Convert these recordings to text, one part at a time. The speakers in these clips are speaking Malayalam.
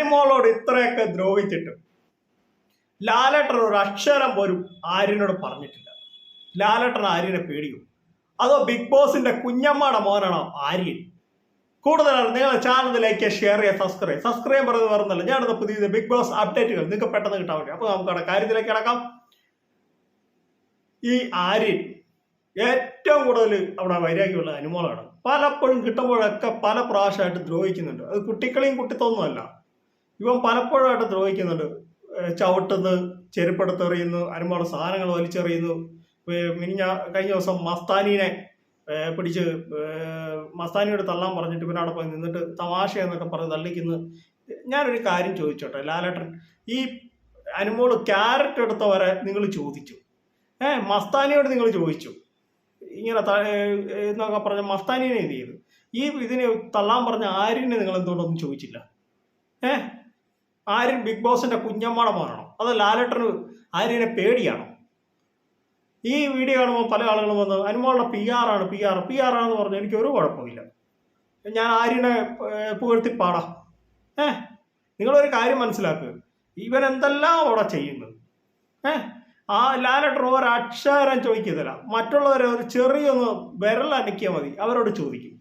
അനിമോളോട് ഇത്രയൊക്കെ ദ്രോഹിച്ചിട്ട് ലാലേട്ടൻ ഒരു അക്ഷരം പോലും ആര്യനോട് പറഞ്ഞിട്ടില്ല. ലാലേട്ടൻ ആര്യനെ പേടിയോ അതോ ബിഗ് ബോസിന്റെ കുഞ്ഞമ്മയുടെ മോനാണോ ആര്യൻ? കൂടുതലാണ് നിങ്ങൾ ചാനൽ ലൈക്ക് ഷെയർ ചെയ്യുക സബ്സ്ക്രൈബ് സബ്സ്ക്രൈബ് പറയുന്നത് പറഞ്ഞല്ലോ ഞാനത് പുതിയ ബിഗ് ബോസ് അപ്ഡേറ്റുകൾ നിങ്ങൾക്ക് പെട്ടെന്ന് കിട്ടാൻ വേണ്ടി. അപ്പോൾ നമുക്ക് കാര്യത്തിലേക്ക് കിടക്കാം. ഈ ആര്യൻ ഏറ്റവും കൂടുതൽ അവിടെ വൈരാഗ്യമുള്ള അനുമോളാണ്. പലപ്പോഴും കിട്ടുമ്പോഴൊക്കെ പല പ്രാവശ്യമായിട്ട് ദ്രോഹിക്കുന്നുണ്ട്. അത് കുട്ടിക്കളിയും കുട്ടിത്തൊന്നുമല്ല ഇവൻ പലപ്പോഴായിട്ട് ദ്രോഹിക്കുന്നുണ്ട്. ചവിട്ടുന്ന് ചെരുപ്പെടുത്തെറിയുന്നു അനുമോളെ സാധനങ്ങൾ വലിച്ചെറിയുന്നു. ഏഹ് മിനിഞ്ഞ കഴിഞ്ഞ ദിവസം മസ്താനീനെ പിടിച്ച് ഏഹ് മസ്താനിയോട് തള്ളാൻ പറഞ്ഞിട്ട് പിന്നെ അവിടെ പോയി നിന്നിട്ട് തമാശ എന്നൊക്കെ പറഞ്ഞ് തള്ളിക്കുന്നു. ഞാനൊരു കാര്യം ചോദിച്ചോട്ടെ ലാലേട്ടൻ. ഈ അനുമോൾ ക്യാരറ്റ് എടുത്തവരെ നിങ്ങൾ ചോദിച്ചു. ഏ മസ്താനിയോട് നിങ്ങൾ ചോദിച്ചു. ഇങ്ങനെ എന്നൊക്കെ പറഞ്ഞ മസ്താനിനെ എന്ത് ചെയ്തു. ഈ ഇതിനെ തള്ളാൻ പറഞ്ഞ ആര്യനെ നിങ്ങൾ എന്തുകൊണ്ടൊന്നും ചോദിച്ചില്ല? ഏ ആര്യൻ ബിഗ് ബോസിന്റെ കുഞ്ഞമ്മയുടെ മാറണം. അത് ലാലേട്ടന് ആര്യനെ പേടിയാണോ. ഈ വീഡിയോ കാണുമ്പോൾ പല ആളുകളും വന്ന് അനുമോളുടെ പി ആർ ആണ് പി ആർ പി ആർ ആണെന്ന് പറഞ്ഞാൽ എനിക്ക് ഒരു കുഴപ്പമില്ല ഞാൻ ആര്യനെ ഏഹ്, പുകഴ്ത്തി പാടാം ഏ നിങ്ങളൊരു കാര്യം മനസ്സിലാക്കുക ഇവൻ എന്തെല്ലാം അവിടെ ചെയ്യുന്നത് ഏ ആ ലാലട്ടർ ഒരക്ഷരം ചോദിക്കത്തില്ല. മറ്റുള്ളവരെ ഒരു ചെറിയൊന്ന് വിരൽ അനക്കിയാൽ മതി. അവരോട് ചോദിക്കും.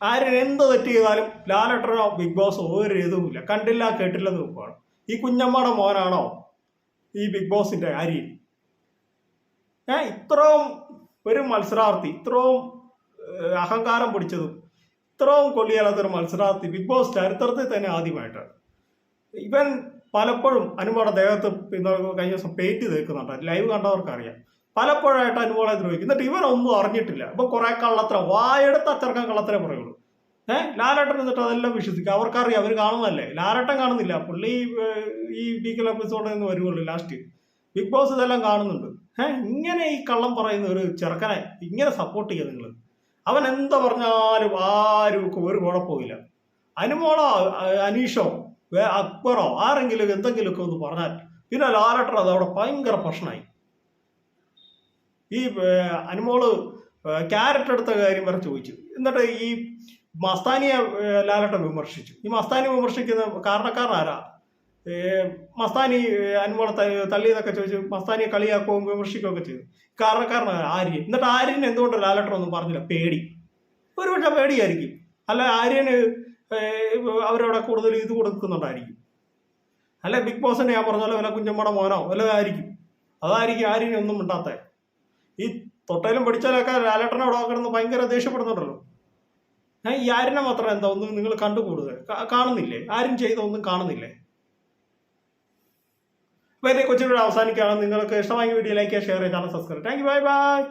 ആര്യൻ എന്ത് തെറ്റ് ചെയ്താലും ലാലട്ടറോ ബിഗ് ബോസ് ഒരു ഇതുമില്ല. കണ്ടില്ല കേട്ടില്ല നോക്കുവാണ് ഈ കുഞ്ഞമ്മയുടെ മോനാണോ ഈ ബിഗ് ബോസിന്റെ അരി? ഏ ഇത്രയും ഒരു മത്സരാർത്ഥി ഇത്രയും അഹങ്കാരം പിടിച്ചതും ഇത്രയും കൊള്ളിയാലാത്തൊരു മത്സരാർത്ഥി ബിഗ് ബോസ് ചരിത്രത്തിൽ തന്നെ ആദ്യമായിട്ടാണ്. ഇവൻ പലപ്പോഴും അനുമയുടെ ദേഹത്ത് പിന്നെ കഴിഞ്ഞ ദിവസം പേറ്റ് തേക്കുന്നുണ്ട്. ലൈവ് കണ്ടവർക്ക് അറിയാം പലപ്പോഴായിട്ട് അനുമോളെ ദ്രോഹിക്കും. എന്നിട്ട് ഇവനൊന്നും അറിഞ്ഞിട്ടില്ല. അപ്പൊ കുറെ കള്ളത്തരം വായെടുത്ത് അച്ചർക്കാൻ കള്ളത്തരം പറയുള്ളൂ ഏഹ് ലാലേട്ടൻ എന്നിട്ട് അതെല്ലാം വിശ്വസിക്കും. അവർക്കറിയാം അവർ കാണുന്നതല്ലേ? ലാലേട്ടൻ കാണുന്നില്ല. പുള്ളി ഈ വീക്കിൽ എപ്പിസോഡിൽ നിന്ന് വരുവുള്ളൂ ലാസ്റ്റ് ബിഗ് ബോസ് ഇതെല്ലാം കാണുന്നുണ്ട്. ഏഹ് ഇങ്ങനെ ഈ കള്ളം പറയുന്ന ഒരു ചെറുക്കനെ ഇങ്ങനെ സപ്പോർട്ട് ചെയ്യുക നിങ്ങൾ അവൻ എന്താ പറഞ്ഞാലും ആരും ഒരു കുഴപ്പമില്ല അനുമോളോ അനീഷോ അക്ബറോ ആരെങ്കിലും എന്തെങ്കിലുമൊക്കെ ഒന്ന് പറഞ്ഞാൽ പിന്നെ ലാലേട്ടൻ അത് അവിടെ ഭയങ്കര പ്രശ്നമായി. ഈ അനുമോൾ ക്യാരറ്റ് എടുത്ത കാര്യം വരെ ചോദിച്ചു. എന്നിട്ട് ഈ മസ്താനിയ ലാലട്ടം വിമർശിച്ചു. ഈ മസ്താനി വിമർശിക്കുന്ന കാരണക്കാരൻ ആരാ? മസ്താനി അനുമോളെ തള്ളിയതൊക്കെ ചോദിച്ചു. മസ്താനിയെ കളിയാക്കുകയും വിമർശിക്കുകയൊക്കെ ചെയ്തു. കാരണക്കാരൻ ആരാ? ആര്യൻ. എന്നിട്ട് ആര്യൻ എന്തുകൊണ്ട് ലാലട്ടൻ ഒന്നും പറഞ്ഞില്ല? പേടി. ഒരുപക്ഷെ പേടിയായിരിക്കും. അല്ല ആര്യന് അവരവിടെ കൂടുതൽ ഇത് കൊടുക്കുന്നുണ്ടായിരിക്കും. അല്ല ബിഗ് ബോസിനെ ഞാൻ പറഞ്ഞ പോലെ വല്ല കുഞ്ഞമ്മയുടെ മോനോ? വല്ലതായിരിക്കും. അതായിരിക്കും ആര്യനെ ഒന്നും മിണ്ടാത്ത ഈ തൊട്ടയിലും പിടിച്ചാലൊക്കെ ലാലേട്ടനെ അവിടെ കിടന്ന് ഭയങ്കര ദേഷ്യപ്പെടുന്നുണ്ടല്ലോ. ഈ ആരിനെ മാത്രം എന്താ ഒന്നും നിങ്ങൾ കണ്ടുകൂടുക? കാണുന്നില്ലേ? ആരും ചെയ്ത ഒന്നും കാണുന്നില്ലേ? അപ്പൊ ഇതേ കൊച്ചിലൂടെ അവസാനിക്കുകയാണ്. നിങ്ങൾക്ക് ഇഷ്ടമായി വീഡിയോ ലൈക്ക് ഷെയർ ചെയ്താണ് subscribe thank you bye bye